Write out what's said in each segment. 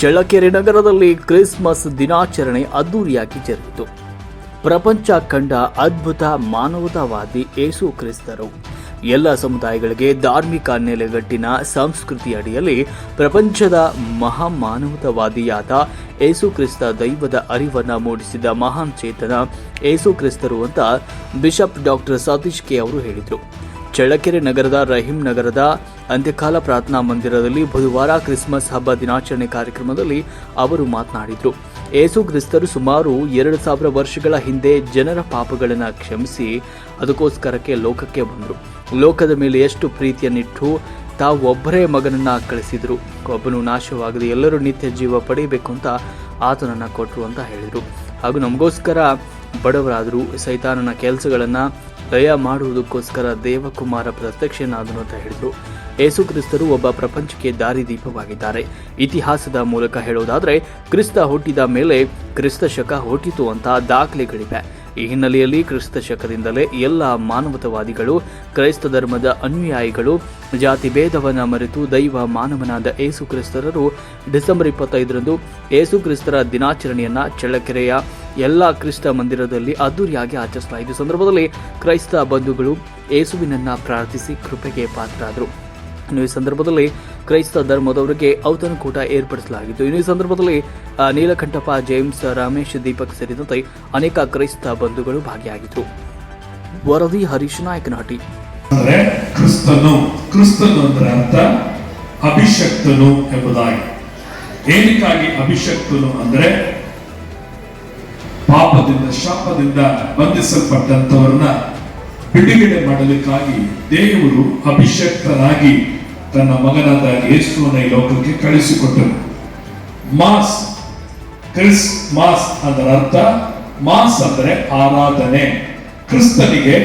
ಚಳ್ಳಕೆರೆ ನಗರದಲ್ಲಿ ಕ್ರಿಸ್ಮಸ್ ದಿನಾಚರಣೆ ಅದ್ದೂರಿಯಾಗಿ ಜರುಗಿತು. ಪ್ರಪಂಚ ಕಂಡ ಅದ್ಭುತ ಮಾನವತಾವಾದಿ ಏಸು ಕ್ರಿಸ್ತರು. ಎಲ್ಲ ಸಮುದಾಯಗಳಿಗೆ ಧಾರ್ಮಿಕ ನೆಲೆಗಟ್ಟಿನ ಸಂಸ್ಕೃತಿ ಅಡಿಯಲ್ಲಿ ಪ್ರಪಂಚದ ಮಹಾಮಾನವತಾವಾದಿಯಾದ ಏಸು ಕ್ರಿಸ್ತ ದೈವದ ಅರಿವನ್ನು ಮೂಡಿಸಿದ ಮಹಾನ್ ಚೇತನ ಏಸು ಕ್ರಿಸ್ತರು ಅಂತ ಬಿಷಪ್ ಡಾಕ್ಟರ್ ಸತೀಶ್ ಕೆ ಅವರು ಹೇಳಿದರು. ಚಳ್ಳಕೆರೆ ನಗರದ ರಹೀಂ ನಗರದ ಅಂತ್ಯಕಾಲ ಪ್ರಾರ್ಥನಾ ಮಂದಿರದಲ್ಲಿ ಬುಧವಾರ ಕ್ರಿಸ್ಮಸ್ ಹಬ್ಬ ದಿನಾಚರಣೆ ಕಾರ್ಯಕ್ರಮದಲ್ಲಿ ಅವರು ಮಾತನಾಡಿದರು. ಏಸು ಕ್ರಿಸ್ತರು ಸುಮಾರು ಎರಡು ಸಾವಿರ ವರ್ಷಗಳ ಹಿಂದೆ ಜನರ ಪಾಪಗಳನ್ನು ಕ್ಷಮಿಸಿ ಅದಕ್ಕೋಸ್ಕರಕ್ಕೆ ಲೋಕಕ್ಕೆ ಬಂದರು. ಲೋಕದ ಮೇಲೆ ಎಷ್ಟು ಪ್ರೀತಿಯನ್ನಿಟ್ಟು ತಾವು ಒಬ್ಬರೇ ಮಗನನ್ನ ಕಳಿಸಿದರು. ಒಬ್ಬನು ನಾಶವಾಗದೆ ಎಲ್ಲರೂ ನಿತ್ಯ ಜೀವ ಪಡೆಯಬೇಕು ಅಂತ ಆತನನ್ನು ಕೊಟ್ಟರು ಅಂತ ಹೇಳಿದರು. ಹಾಗೂ ನಮಗೋಸ್ಕರ ಬಡವರಾದರು, ಸೈತಾನನ ಕೆಲಸಗಳನ್ನು ದಯ ಮಾಡುವುದಕ್ಕೋಸ್ಕರ ದೇವಕುಮಾರ ಪ್ರತ್ಯಕ್ಷನಾದನು ಅಂತ ಹೇಳಿದರು. ಯೇಸು ಕ್ರಿಸ್ತರು ಒಬ್ಬ ಪ್ರಪಂಚಕ್ಕೆ ದಾರಿದೀಪವಾಗಿದ್ದಾರೆ ಇತಿಹಾಸದ ಮೂಲಕ ಹೇಳೋದಾದರೆ, ಕ್ರಿಸ್ತ ಹುಟ್ಟಿದ ಮೇಲೆ ಕ್ರಿಸ್ತ ಶಕ ಹುಟ್ಟಿತು ಅಂತ ದಾಖಲೆಗಳಿವೆ. ಈ ಹಿನ್ನೆಲೆಯಲ್ಲಿ ಕ್ರಿಸ್ತ ಶಕದಿಂದಲೇ ಎಲ್ಲ ಮಾನವತವಾದಿಗಳು, ಕ್ರೈಸ್ತ ಧರ್ಮದ ಅನುಯಾಯಿಗಳು, ಜಾತಿ ಭೇದವನ್ನು ಮರೆತು ದೈವ ಮಾನವನಾದ ಏಸು ಕ್ರಿಸ್ತರರು ಡಿಸೆಂಬರ್ ಇಪ್ಪತ್ತೈದರಂದು ಏಸು ಕ್ರಿಸ್ತರ ದಿನಾಚರಣೆಯನ್ನು ಚಳ್ಳಕೆರೆಯ ಎಲ್ಲ ಕ್ರಿಸ್ತ ಮಂದಿರದಲ್ಲಿ ಅದ್ದೂರಿಯಾಗಿ ಆಚರಿಸ್ತಾ ಈ ಸಂದರ್ಭದಲ್ಲಿ ಕ್ರೈಸ್ತ ಬಂಧುಗಳು ಯೇಸುವಿನನ್ನ ಪ್ರಾರ್ಥಿಸಿ ಕೃಪೆಗೆ ಪಾತ್ರರಾದರು. ಇನ್ನು ಈ ಸಂದರ್ಭದಲ್ಲಿ ಕ್ರೈಸ್ತ ಧರ್ಮದವರಿಗೆ ಔತಣಕೂಟ ಏರ್ಪಡಿಸಲಾಗಿತ್ತು. ಇನ್ನು ಈ ಸಂದರ್ಭದಲ್ಲಿ ನೀಲಕಂಠಪ್ಪ, ಜೇಮ್ಸ್, ರಮೇಶ್, ದೀಪಕ್ ಸೇರಿದಂತೆ ಅನೇಕ ಕ್ರೈಸ್ತ ಬಂಧುಗಳು ಭಾಗಿಯಾಗಿದ್ದರು. ವರದಿ ಹರೀಶ್ ನಾಯಕನಹಟ್ಟಿ. ನಾಟಿ ಕ್ರಿಸ್ತನು ಕ್ರಿಸ್ತನು ಅಂದ್ರೆ ಅರ್ಥ ಅಭಿಷಕ್ತನು ಎಂಬುದಾಗಿ. ಏನಕ್ಕಾಗಿ ಅಭಿಷಕ್ತನು ಅಂದ್ರೆ ಪಾಪದಿಂದ, ಶಾಪದಿಂದ ಬಂಧಿಸಲ್ಪಟ್ಟಂತವರನ್ನ ಬಿಡುಗಡೆ ಮಾಡಲಿಕ್ಕಾಗಿ ದೇವರು ಅಭಿಷಕ್ತನಾಗಿ ತನ್ನ ಮಗನಾದ ಯೇಸುವನ್ನ ಈ ಲೋಕಕ್ಕೆ ಕಳಿಸಿಕೊಟ್ಟನು ಮಾಸ್, ಕ್ರಿಸ್ ಮಾಸ್ ಅದರ ಅರ್ಥ, ಮಾಸ್ ಅಂದರೆ ಆರಾಧನೆ. ಕ್ರಿಸ್ತನಿಗೆ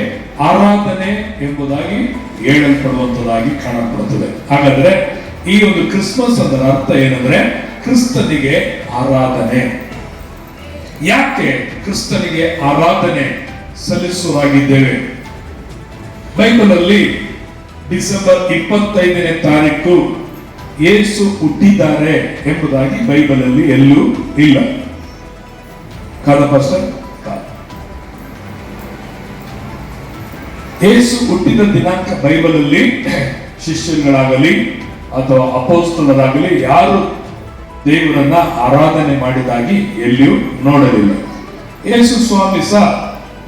ಆರಾಧನೆ ಎಂಬುದಾಗಿ ಹೇಳಲ್ಪಡುವಂತದಾಗಿ ಕಾಣಲ್ಪಡುತ್ತದೆ. ಹಾಗಾದ್ರೆ ಈ ಒಂದು ಕ್ರಿಸ್ಮಸ್ ಅದರ ಅರ್ಥ ಏನಂದ್ರೆ ಕ್ರಿಸ್ತನಿಗೆ ಆರಾಧನೆ. ಯಾಕೆ ಕ್ರಿಸ್ತನಿಗೆ ಆರಾಧನೆ ಸಲ್ಲಿಸುವಾಗಿದ್ದೇವೆ ಬೈಬಲಲ್ಲಿ ಡಿಸೆಂಬರ್ ಇಪ್ಪತ್ತೈದನೇ ತಾರೀಕು ಏಸು ಹುಟ್ಟಿದ್ದಾರೆ ಎಂಬುದಾಗಿ ಬೈಬಲಲ್ಲಿ ಎಲ್ಲೂ ಇಲ್ಲ ಕಾದ. ಯೇಸು ಹುಟ್ಟಿದ ದಿನಾಂಕ ಬೈಬಲಲ್ಲಿ, ಶಿಷ್ಯರುಗಳಾಗಲಿ ಅಥವಾ ಅಪೋಸ್ತಲರಾಗಲಿ, ಯಾರು ದೇವರನ್ನ ಆರಾಧನೆ ಮಾಡಿದಾಗಿ ಎಲ್ಲಿಯೂ ನೋಡಲಿಲ್ಲ. ಯೇಸು ಸ್ವಾಮಿ ಸಹ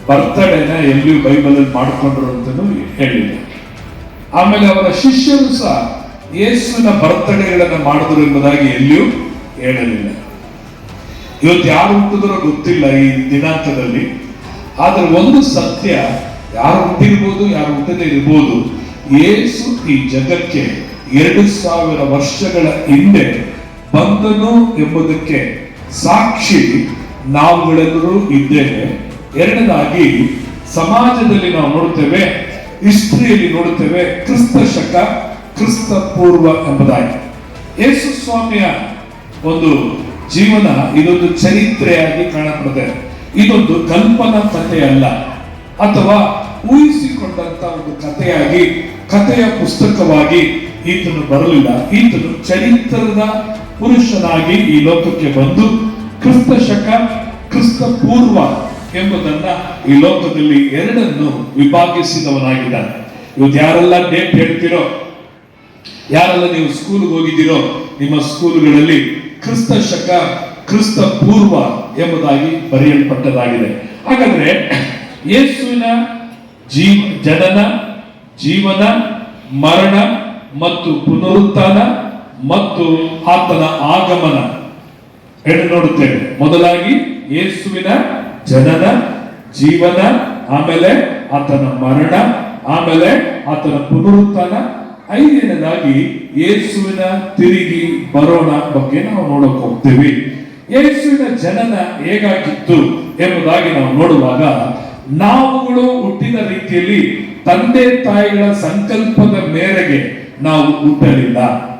ಬರ್ತಡೇನ ಎಲ್ಲಿಯೂ ಬೈಬಲಲ್ಲಿ ಮಾಡಿಕೊಂಡ್ರು ಅಂತಲೂ ಹೇಳಿಲ್ಲ. ಆಮೇಲೆ ಅವರ ಶಿಷ್ಯರು ಸಹ ಯೇಸುವಿನ ಬರ್ತಡೇಗಳನ್ನು ಮಾಡಿದ್ರು ಎಂಬುದಾಗಿ ಎಲ್ಲಿಯೂ ಹೇಳಲಿಲ್ಲ. ಇವತ್ತು ಯಾರು ಹುಟ್ಟಿದ್ರೋ ಗೊತ್ತಿಲ್ಲ ಈ ದಿನಾಂಕದಲ್ಲಿ. ಆದ್ರೆ ಒಂದು ಸತ್ಯ, ಯಾರು ಹುಟ್ಟಿರ್ಬೋದು, ಯಾರು ಹುಟ್ಟದೇ ಇರ್ಬೋದು, ಯೇಸು ಈ ಜಗಕ್ಕೆ ಎರಡು ಸಾವಿರ ವರ್ಷಗಳ ಹಿಂದೆ ಬಂದನು ಎಂಬುದಕ್ಕೆ ಸಾಕ್ಷಿ ನಾವುಗಳೆಲ್ಲರೂ ಇದ್ದೇವೆ. ಎರಡನಾಗಿ ಸಮಾಜದಲ್ಲಿ ನಾವು ನೋಡುತ್ತೇವೆ, ಹಿಸ್ಟ್ರಿಯಲ್ಲಿ ನೋಡುತ್ತೇವೆ, ಕ್ರಿಸ್ತ ಶಕ, ಕ್ರಿಸ್ತ ಪೂರ್ವ ಎಂಬುದಾಗಿ. ಯೇಸು ಸ್ವಾಮಿಯ ಒಂದು ಜೀವನ ಇದೊಂದು ಚರಿತ್ರೆಯಾಗಿ ಕಾಣಪಡುತ್ತೆ ಇದೊಂದು ಕಲ್ಪನಾ ಕಥೆಯಲ್ಲ, ಅಥವಾ ಊಹಿಸಿಕೊಂಡಂತ ಒಂದು ಕಥೆಯಾಗಿ, ಕಥೆಯ ಪುಸ್ತಕವಾಗಿ ಈತನು ಬರಲಿಲ್ಲ. ಈತನು ಚರಿತ್ರದ ಪುರುಷನಾಗಿ ಈ ಲೋಕಕ್ಕೆ ಬಂದು ಕ್ರಿಸ್ತ ಶಕ ಕ್ರಿಸ್ತ ಪೂರ್ವ ಎಂಬುದನ್ನ ಈ ಲೋಕದಲ್ಲಿ ಎರಡನ್ನು ವಿಭಾಗಿಸಿದವನಾಗಿದ್ದಾನೆ. ಇವತ್ತು ಯಾರೆಲ್ಲ ಡೇಟ್ ಹೇಳ್ತಿರೋ, ಯಾರೆಲ್ಲ ನೀವು ಸ್ಕೂಲ್ಗೆ ಹೋಗಿದ್ದೀರೋ, ನಿಮ್ಮ ಸ್ಕೂಲ್ಗಳಲ್ಲಿ ಕ್ರಿಸ್ತ ಶಕ ಕ್ರಿಸ್ತ ಪೂರ್ವ ಎಂಬುದಾಗಿ ಬರೆಯಲ್ಪಟ್ಟದಾಗಿದೆ. ಹಾಗಾದ್ರೆ, ಯೇಸುವಿನ ಜೀವ, ಜನನ, ಜೀವನ, ಮರಣ ಮತ್ತು ಪುನರುತ್ಥಾನ ಮತ್ತು ಆತನ ಆಗಮನ. ಎಂದು ನೋಡುತ್ತೇವೆ ಮೊದಲಾಗಿ ಯೇಸುವಿನ ಜನನ, ಜೀವನ, ಆಮೇಲೆ ಆತನ ಮರಣ, ಆಮೇಲೆ ಆತನ ಪುನರುತ್ಥಾನ. ಐದನೇದಾಗಿ ಯೇಸುವಿನ ತಿರುಗಿ ಬರೋಣ ಬಗ್ಗೆ ನಾವು ನೋಡಕ್ ಹೋಗ್ತೀವಿ. ಯೇಸುವಿನ ಜನನ ಹೇಗಾಗಿತ್ತು ಎಂಬುದಾಗಿ ನಾವು ನೋಡುವಾಗ, ನಾವುಗಳು ಹುಟ್ಟಿದ ರೀತಿಯಲ್ಲಿ ತಂದೆ ತಾಯಿಗಳ ಸಂಕಲ್ಪದ ಮೇರೆಗೆ ನಾವು ಹುಟ್ಟಲಿಲ್ಲ.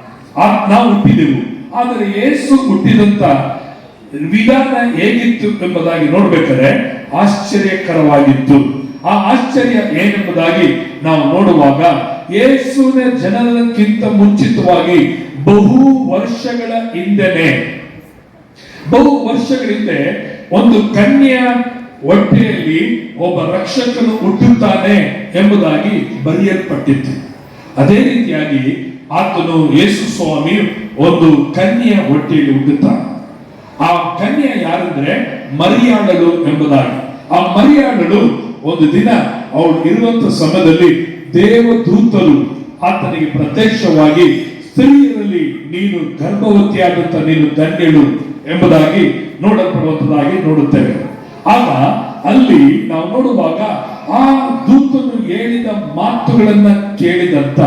ನಾವು ಹುಟ್ಟಿದೆವು. ಆದರೆ ಯೇಸು ಹುಟ್ಟಿದಂತ ವಿಧಾನ ಹೇಗಿತ್ತು ಎಂಬುದಾಗಿ ನೋಡ್ಬೇಕಾದ್ರೆ ಆಶ್ಚರ್ಯಕರವಾಗಿತ್ತು. ಆ ಆಶ್ಚರ್ಯ ಏನೆಂಬುದಾಗಿ ನಾವು ನೋಡುವಾಗ ಯೇಸುವಿನ ಜನರಕ್ಕಿಂತ ಮುಂಚಿತವಾಗಿ ಬಹು ವರ್ಷಗಳ ಹಿಂದೆನೆ, ಬಹು ವರ್ಷಗಳ ಹಿಂದೆ ಒಂದು ಕನ್ಯೆಯ ಹೊಟ್ಟೆಯಲ್ಲಿ ಒಬ್ಬ ರಕ್ಷಕನು ಹುಟ್ಟುತ್ತಾನೆ ಎಂಬುದಾಗಿ ಬರೆಯಲ್ಪಟ್ಟಿತ್ತು. ಅದೇ ರೀತಿಯಾಗಿ ಆತನು ಯೇಸು ಸ್ವಾಮಿ ಒಂದು ಕನ್ಯೆಯ ಹೊಟ್ಟೆಯಲ್ಲಿ ಹುಟ್ಟುತ್ತಾನೆ ಆ ಕನ್ಯೆ ಯಾರಂದ್ರೆ ಮರಿಯಾಡಲು ಎಂಬುದಾಗಿ. ಆ ಮರಿಯಾಡಲು ಒಂದು ದಿನ ಅವಳು ಇರುವಂತ ಸಮಯದಲ್ಲಿ ದೇವದೂತರು ಆತನಿಗೆ ಪ್ರತ್ಯಕ್ಷವಾಗಿ, ಸ್ತ್ರೀಯರಲ್ಲಿ ನೀನು ಗರ್ಭವತಿಯಾದಂತ ನೀನು ಧನ್ಯಳು ಎಂಬುದಾಗಿ ನೋಡಲ್ಪಡುವಂತದಾಗಿ ನೋಡುತ್ತೇವೆ. ಆಗ ಅಲ್ಲಿ ನಾವು ನೋಡುವಾಗ ಆ ದೂತನು ಹೇಳಿದ ಮಾತುಗಳನ್ನ ಕೇಳಿದಂತ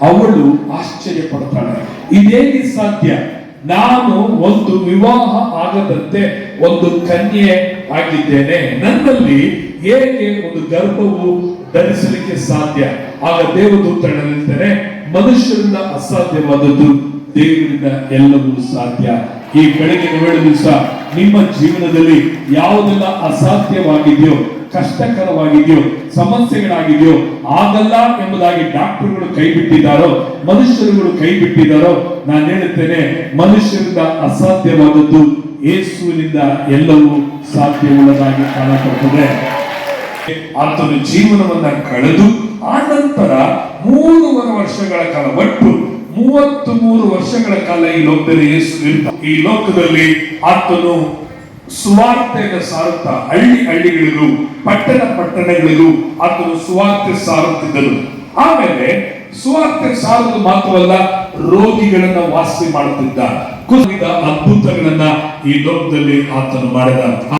ಅವಳು ಆಶ್ಚರ್ಯ ಪಡ್ತಾಳೆ ಇದೇಗೆ ಸಾಧ್ಯ? ನಾನು ಒಂದು ವಿವಾಹ ಆಗದಂತೆ ಒಂದು ಕನ್ಯೆ ಆಗಿದ್ದೇನೆ. ನನ್ನಲ್ಲಿ ಹೇಗೆ ಒಂದು ಗರ್ಭವು ಧರಿಸಲಿಕ್ಕೆ ಸಾಧ್ಯ? ಆಗ ಹೇಳ್ತಾನೆ ಮನುಷ್ಯರಿಂದ ಅಸಾಧ್ಯವಾದದ್ದು ದೇವರಿಂದ ಎಲ್ಲವೂ ಸಾಧ್ಯ. ಈ ಬೆಳಗಿನ ವೇಳೆ ದಿವಸ ನಿಮ್ಮ ಜೀವನದಲ್ಲಿ ಯಾವುದೆಲ್ಲ ಅಸಾಧ್ಯವಾಗಿದೆಯೋ, ಕಷ್ಟಕರವಾಗಿದೆಯೋ ಸಮಸ್ಯೆಗಳಾಗಿದೆಯೋ, ಆಗಲ್ಲ ಎಂಬುದಾಗಿ ಡಾಕ್ಟರ್ಗಳು ಕೈ ಬಿಟ್ಟಿದ್ದಾರೋ, ಮನುಷ್ಯರುಗಳು ಕೈ ಬಿಟ್ಟಿದ್ದಾರೋ, ನಾನು ಹೇಳುತ್ತೇನೆ, ಮನುಷ್ಯರಿಂದ ಅಸಾಧ್ಯವಾದದ್ದು ಯೇಸುವಿನಿಂದ ಎಲ್ಲವೂ ಸಾಧ್ಯವುಳ್ಳದಾಗಿ ಕಾಣಬರ್ತದೆ ಆತನು ಜೀವನವನ್ನ ಕಳೆದು ಆ ನಂತರ ಮೂರುವರೆ ವರ್ಷಗಳ ಕಾಲ ಒಟ್ಟು ಮೂವತ್ತು ಮೂರು ವರ್ಷಗಳ ಕಾಲ ಈ ಲೋಕದಲ್ಲಿ ಯೇಸು ಈ ಲೋಕದಲ್ಲಿ ಆತನು ಸುವಾರ್ತೆಯನ್ನು ಸಾರುತ್ತಾ ಹಳ್ಳಿ ಹಳ್ಳಿಗಳಿಗೂ, ಪಟ್ಟಣ ಪಟ್ಟಣಗಳಿಗೂ ಆತನು ಸುವಾರ್ತೆ ಸಾರುತ್ತಿದ್ದನು. ಆಮೇಲೆ ಸುವಾರ್ತೆ ಸಾರುವುದು ಮಾತ್ರವಲ್ಲ, ರೋಗಿಗಳನ್ನ ವಾಸಿ ಮಾಡುತ್ತಿದ್ದ. ಕುಸಿದ ಅದ್ಭುತಗಳನ್ನ ಈ ಲೋಕದಲ್ಲಿ ಆತನು ಮಾಡಿದ.